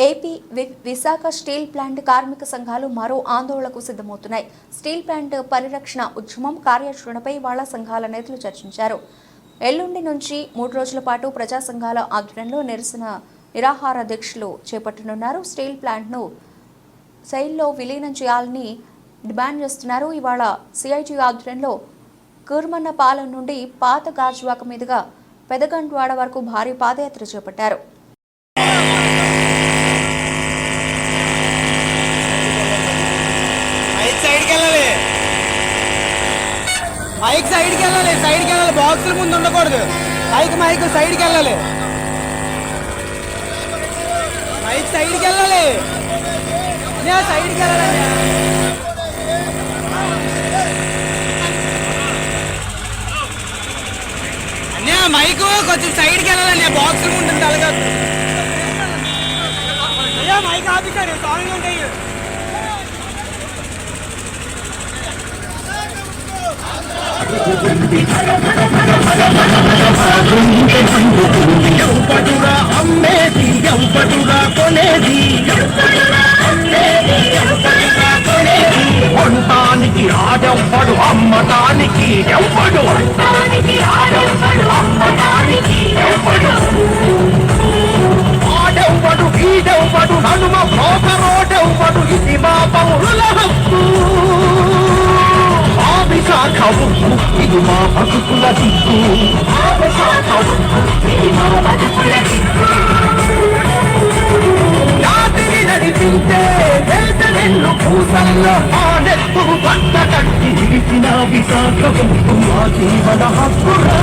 AP వి- Visakha steel plant కార్మిక సంఘాలు మరో ఆందోళనకు సిద్ధమవుతున్నాయి. స్టీల్ ప్లాంట్ పరిరక్షణ ఉద్యమం కార్యాచరణపై వాళ్ళ సంఘాల నేతలు చర్చించారు. ఎల్లుండి నుంచి మూడు రోజుల పాటు ప్రజా సంఘాల ఆధ్వర్యంలో నిరసన నిరాహార దీక్షలు చేపట్టనున్నారు. స్టీల్ ప్లాంట్ను శైలిలో విలీనం చేయాలని డిమాండ్ చేస్తున్నారు. ఇవాళ సిఐటి ఆధ్వర్యంలో కూర్మన్నపాలెం నుండి పాత గాజువాక మీదుగా పెదగంట్వాడ వరకు భారీ పాదయాత్ర చేపట్టారు మైక్ సైడ్కి వెళ్ళాలి మైక్ సైడ్కి వెళ్ళాలి సైడ్కి వెళ్ళాలి బాక్సుల ముందు ఉండకూడదు. మైక్ మైక్ సైడ్కి వెళ్ళాలి. మైక్ సైడ్కి వెళ్ళాలి. అన్నయ్య, సైడ్కి వెళ్ళాలి అన్నయ్య. మైక్ కొంచెం సైడ్కి వెళ్ళాలి బాక్సుల ముందు ఉంది అయ్యా మైక్ ఆపిస్తాడు సాంగ్ ఉంటాయి. ఎవడురా అమ్మేది ఎవడురా కొనేది కొనటానికి ఆడెవ్వడు అమ్మటానికి ఎవ్వడు. ఆడెవ్వడు. దిక్కు నడిపించే పూసల్లో పట్ట కట్టి నిలిచిన విశాఖ మా జీవన హక్కురా.